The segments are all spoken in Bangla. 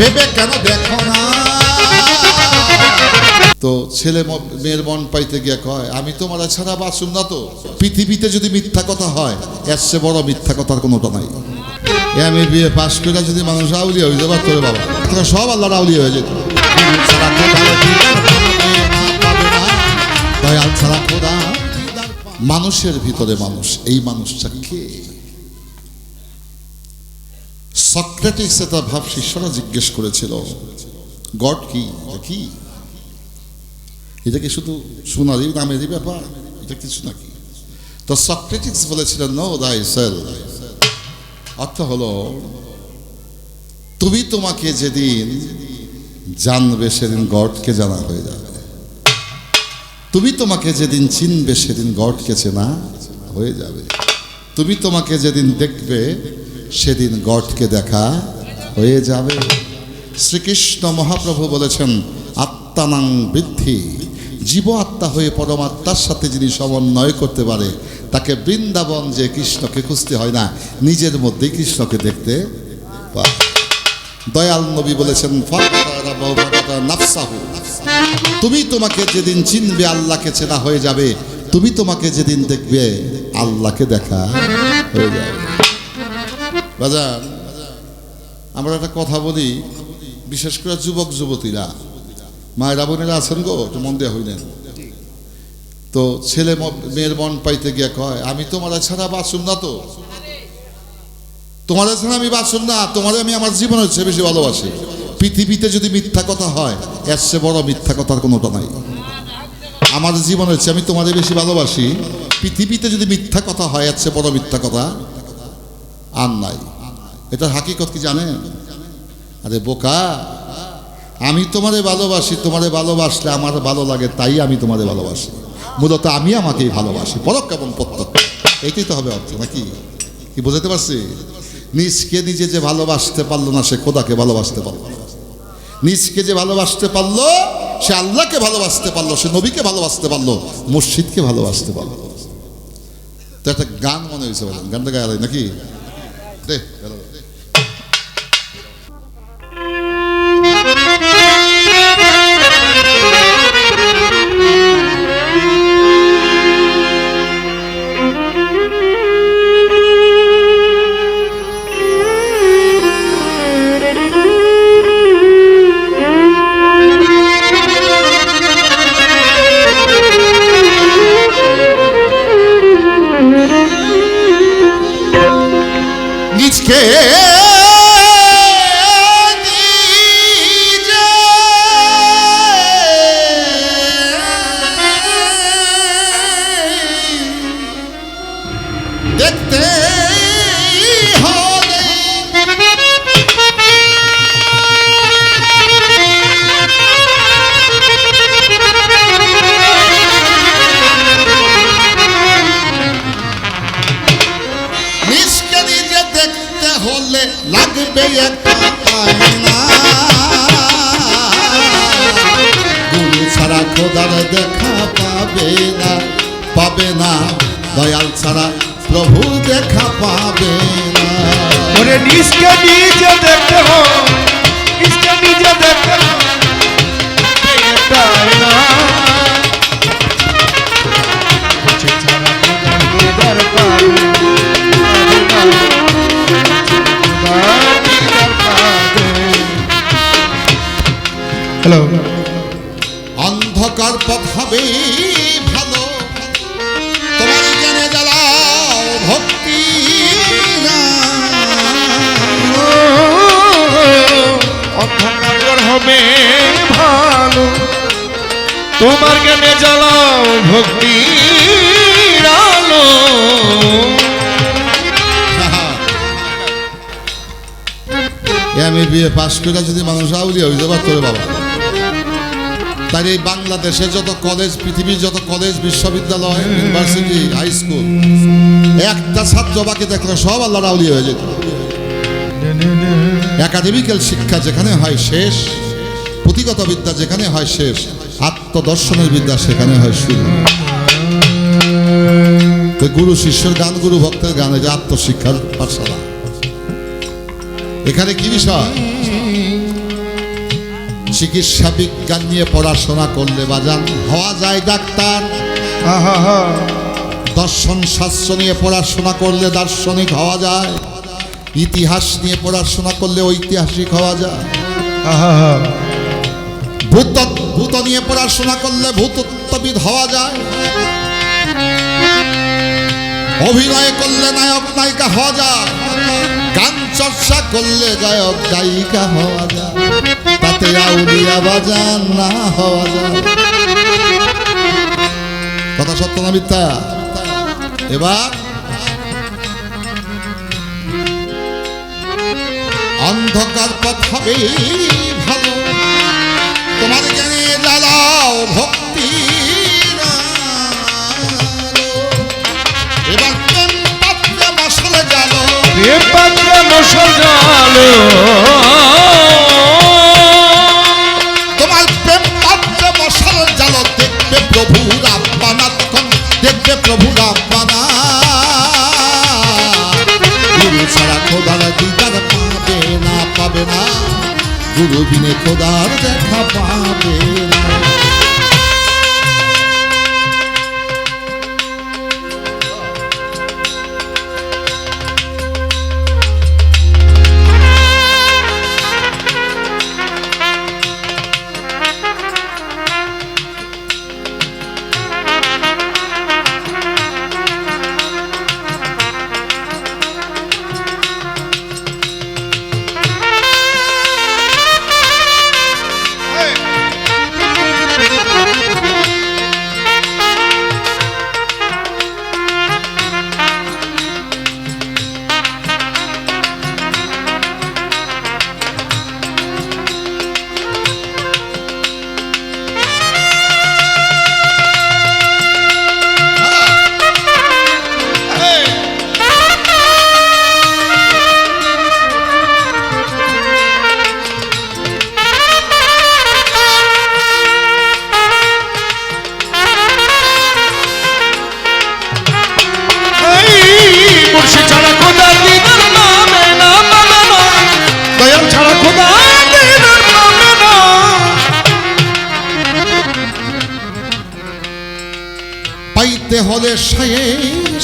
ভেবে কেন দেখো না? তো ছেলে মেয়ের মন পাইতে গিয়ে কয়, আমি তোমার ছাড়া বাসুন না তো। পৃথিবীতে যদি মিথ্যা কথা হয়, এর চেয়ে বড় মিথ্যা কথার কোনোটা নাই। আমি বিয়ে পাশ করে যদি মানুষ আউলিয়া হয়ে যাবে তোরে বাবা তোরা সব আল্লাহর আউলিয়া হয়ে যেত। মানুষের ভিতরে মানুষ, এই মানুষটা কে? সক্রেটিস তার ভাব শিষ্যরা জিজ্ঞেস করেছিল, গড কি? কি এটা কি? শুধু সোনারি নামেরই ব্যাপার, এটা কিছু নাকি? তো সক্রেটিক্স বলেছিলেন নো দাই সেল অর্থ হলো, তুমি তোমাকে যেদিন জানবে, সেদিন গডকে জানা হয়ে যাবে। তুমি তোমাকে যেদিন চিনবে, সেদিন গডকে চেনা হয়ে যাবে। তুমি তোমাকে যেদিন দেখবে সেদিন গডকে দেখা হয়ে যাবে। শ্রীকৃষ্ণ মহাপ্রভু বলেছেন আত্মানাং বৃদ্ধি। জীব আত্মা হয়ে পরমাত্মার সাথে যিনি সমন্বয় করতে পারে, তাকে বৃন্দাবন যে কৃষ্ণকে খুঁজতে হয় না, নিজের মধ্যে কৃষ্ণকে দেখতে দয়াল নবী বলেছেন, তুমি তোমাকে যেদিন চিনবে আল্লাহকে চেনা হয়ে যাবে, তুমি তোমাকে যেদিন দেখবে আল্লাহকে দেখা হয়ে যাবে। বাজার, আমরা একটা কথা বলি, বিশেষ করে যুবক, যুবতীরা। মায়েরা, বোনেরা আছেন গো, একটু মন দেওয়া হইলেন। তো ছেলে মেয়ের মন পাইতে গিয়ে কয়, আমি তোমার ছাড়া বাঁচুম না তো? তোমার ছাড়া আমি বাঁচুম না, তোমার আমি আমার জীবনের চেয়ে বেশি ভালোবাসি। পৃথিবীতে যদি মিথ্যা কথা হয়, এর চেয়ে বড় মিথ্যা কথার কোনোটা নাই। আমার জীবনের চেয়ে আমি তোমাদের বেশি ভালোবাসি। পৃথিবীতে যদি মিথ্যা কথা হয়, এর চেয়ে বড় মিথ্যা কথা আর নাই। এটার হাকিকত কি জানেন? আরে বোকা, আমি তোমারে ভালোবাসি, তোমারে ভালোবাসলে আমার ভালো লাগে, তাই আমি তোমারে ভালোবাসি। মূলত আমি আমাকেই ভালোবাসি। পরক কেমন প্রত্যক্ষ। এইটাই তো হবে অর্থ, নাকি? কি বুঝতে পারছি? নিজকে নিজে যে ভালোবাসতে পারল না, সে খোদাকে ভালোবাসতে পারল নিজকে যে ভালোবাসতে পারল, সে আল্লাহকে ভালোবাসতে পারল, সে নবীকে ভালোবাসতে পারল মসজিদকে ভালোবাসতে পারল। তো একটা গান মনে হয়েছে বলেন। গানটা গায়ে নাকি? Sí, একটা ছাড়া খোদার দেখা পাবে না পাবে না। দয়াল ছাড়া প্রভু দেখা পাবে না। ওরে নিজকে নিজে দেখতে হো নিজকে হ্যালো। অন্ধকার পথ হবে ভালো। তোমার জেনে জ্বালাও ভক্তি অন্ধকার হবে ভালো। তোমার জ্ঞানে জ্বালাও ভক্তি আলো আমি বিয়ে পাশ করে যদি মানুষ আউলিয়া হয়ে যাবে তোরে বাবা। তাই এই বাংলাদেশে যত কলেজ পৃথিবীর যত কলেজ বিশ্ববিদ্যালয় ইউনিভার্সিটি হাই স্কুল একটা ছাত্র বাকি দেখলে, সব আল্লাহ আউলিয়া হয়ে যেত। একাডেমিক্যাল শিক্ষা যেখানে হয় শেষ পুঁথিগত বিদ্যা যেখানে হয় শেষ, আত্মদর্শনের বিদ্যা সেখানে হয় শুরু। গুরু শিষ্যের গান, গুরু ভক্তের গান এটা আত্মশিক্ষার পাঠশালা। এখানে কি বিষয়? চিকিৎসা বিজ্ঞান নিয়ে পড়াশোনা করলে বাজান। হওয়া যায় ডাক্তার। দর্শন শাস্ত্র নিয়ে পড়াশোনা করলে দার্শনিক হওয়া যায়। ইতিহাস নিয়ে পড়াশোনা করলে ঐতিহাসিক হওয়া যায়। ভূত ভূত নিয়ে পড়াশোনা করলে ভূতত্ত্ববিদ হওয়া যায়। অভিনয় করলে নায়ক নায়িকা হওয়া যায়। চর্চা করলে গায়ক গায়িকা হওয়া যায়। তাতে আউলিয়া বাজান না হওয়া যায়। কথা সত্য না মিথ্যা? এবার অন্ধকার পথ হবে ভালো। তোমার জ্ঞানে জ্বালাও তোমার প্রেম পাত্র মশলে জাল, দেখবে প্রভু তখন দেখবে প্রভু রাব্বানা গুরু দিদার পাবে না পাবে না। গুরু বিনে খোদার দেখা পাবে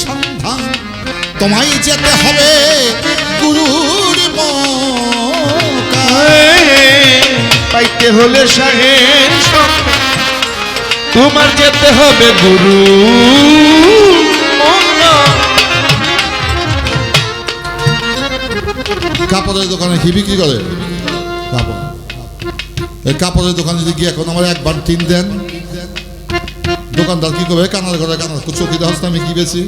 সন্ধান। তোমায় যেতে হবে গুরুর পাইতে হলে শাহের তোমার যেতে হবে গুরু কাপড়ের দোকানে কি বিক্রি করে? কাপড়। এই কাপড়ের দোকানে যদি গিয়ে এখন আমার একবার টিন দেন দোকানদার কি করবে? কানার ঘরে কানার চৌকি দেওয়া আমি কি বেছি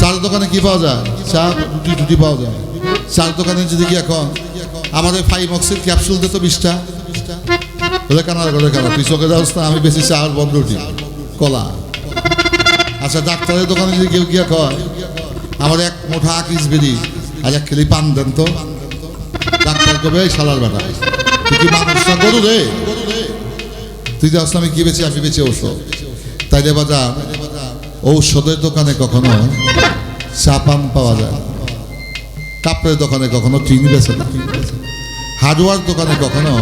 চার দোকানে কি পাওয়া যায়? চা টুটি পাওয়া যায়। চার দোকানে যদি গিয়ে এখন আমাদের ফাইভ অক্সির ক্যাপসুল দিত বিশটা, বলে কানার ঘরে কানা তুই চোখে আমি বেশি চা আর বন্ধ রুটি, কলা। আচ্ছা ডাক্তারের দোকানে যদি কেউ গিয়ে কয়, আমার এক মোটা আকিস বেরি আর এক খেলি পান দেন তো। ডাক্তার কবে শালার বেটা কি গরু রে? তুই যে আসলে আমি কি বেছে আমি বেছে ঔষধ তাই রে বাজা ঔষধের দোকানে কখনো চা পান পাওয়া যায় কাপড়ের দোকানে কখনো টিন বেছে না। হার্ডওয়ার দোকানে কখনো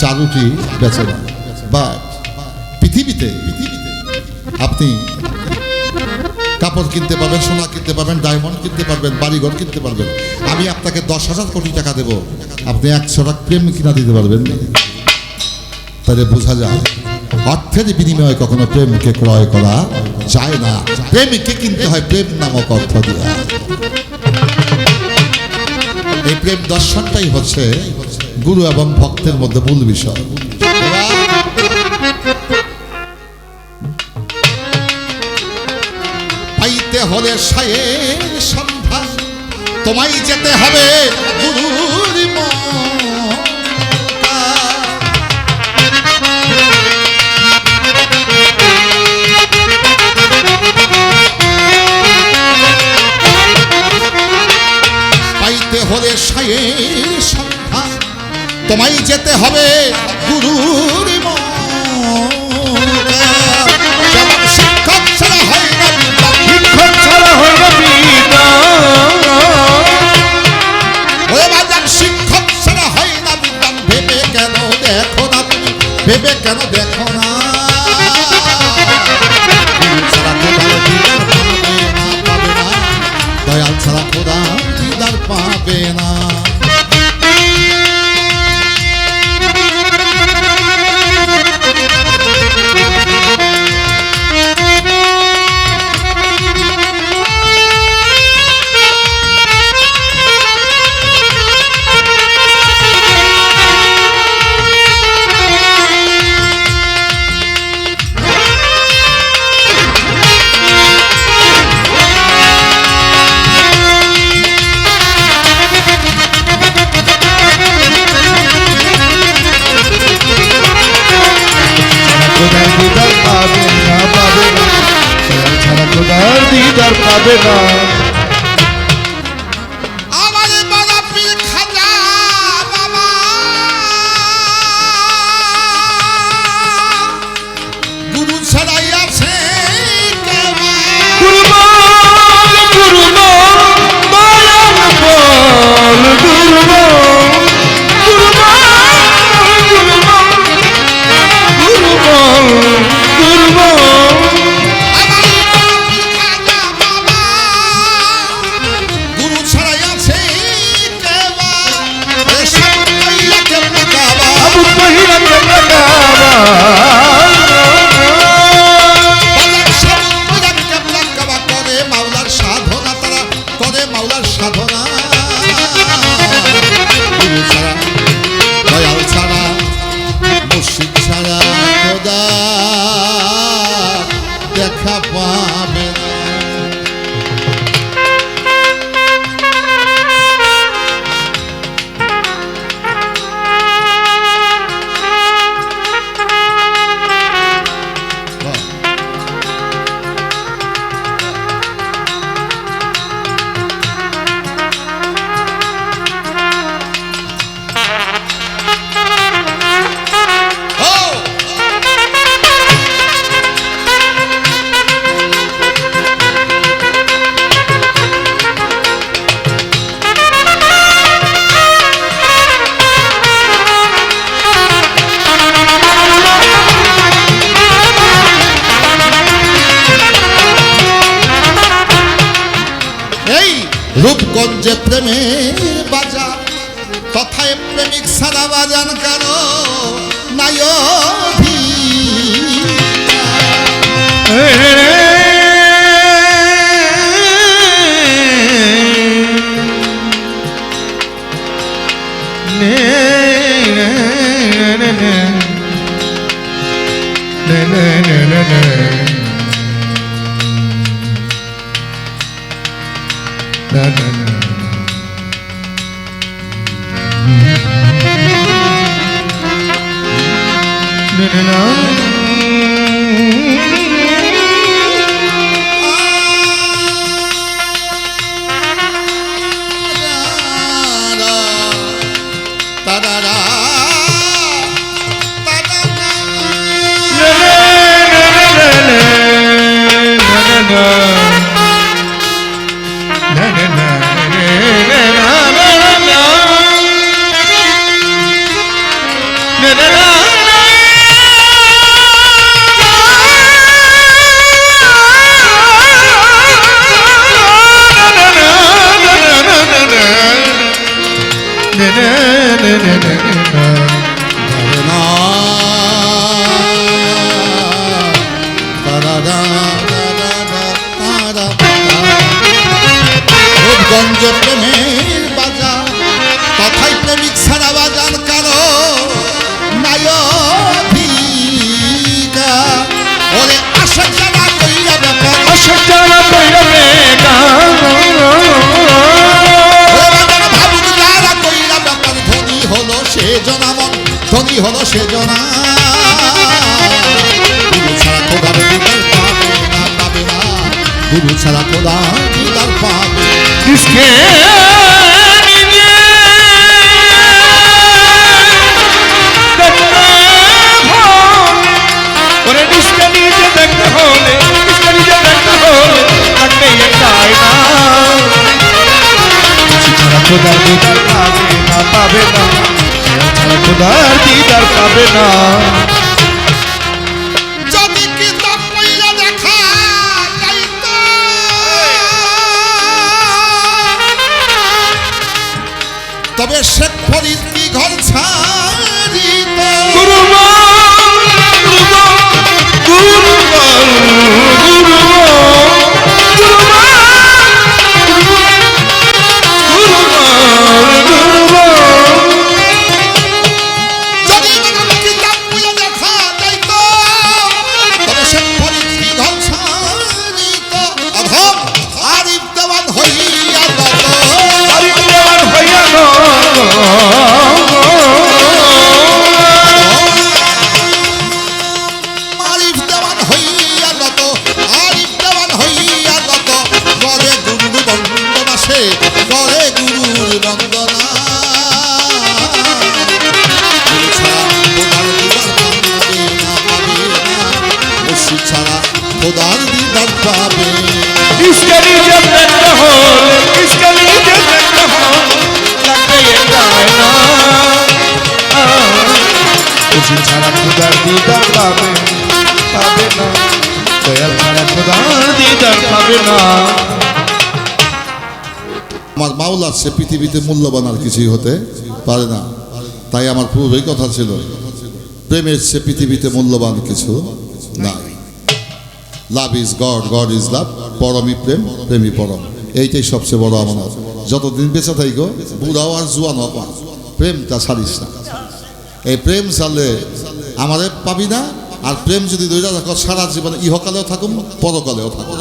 চারুটি বেছে না। বা পৃথিবীতে আপনি কাপড় কিনতে পারবেন, সোনা কিনতে পারবেন ডায়মন্ড কিনতে পারবেন, বাড়িঘর কিনতে পারবেন। আমি আপনাকে দশ হাজার কোটি টাকা দেবো। আপনি একশো টাকা প্রেম কিনা দিতে পারবেন। তাহলে বোঝা যায়। অর্থের বিনিময়ে কখনো প্রেমকে ক্রয় করা যায় না। প্রেমকে কিনতে হয় প্রেম নামক অর্থ দিয়া। এই প্রেম দর্শনটাই হচ্ছে গুরু এবং ভক্তের মধ্যে মূল বিষয়। পাইতে হলে সায়ের সন্ধান, তোমায় যেতে হবে গুরুর মকা। মায়ের সন্তান তোমায় যেতে হবে গুরু শিক্ষক ছাড়া হয় না শিক্ষক ভেবে কেন দেখো না তুমি? ভেবে কেন দেখো जे प्रेम बाजा तथा प्रेमिक सदा बजान करो नाय Da da da. You know. na na na na সঙ্গী হলো সে জনা গুরু ছাড়া খোদার দিদার পাবে না পাবে না। গুরু ছাড়া খোদার দিদার পাবে কৃষ্ণে খোদার দিদার পাবে না পাবে না। খোদার দিদার পাবে না। তবে শেখ ফরিদ আমার মাওলার সে পৃথিবীতে মূল্যবান আর কিছুই হতে পারে না। তাই আমার পূর্বেই কথা ছিল। প্রেমের সে পৃথিবীতে মূল্যবান কিছু নাই। Love is God God is love পরমই প্রেম প্রেমী পরম। এইটাই সবচেয়ে বড় আমানত। যতদিন বেঁচে থাইকো, বুড়াও আর জুয়ান প্রেমটা ছাড়িস না। এই প্রেম ছাড়লে আমারে পাবি না আর প্রেম যদি দৈরা থাকো সারা জীবনে ইহকালেও থাকুম পরকালেও থাকুম।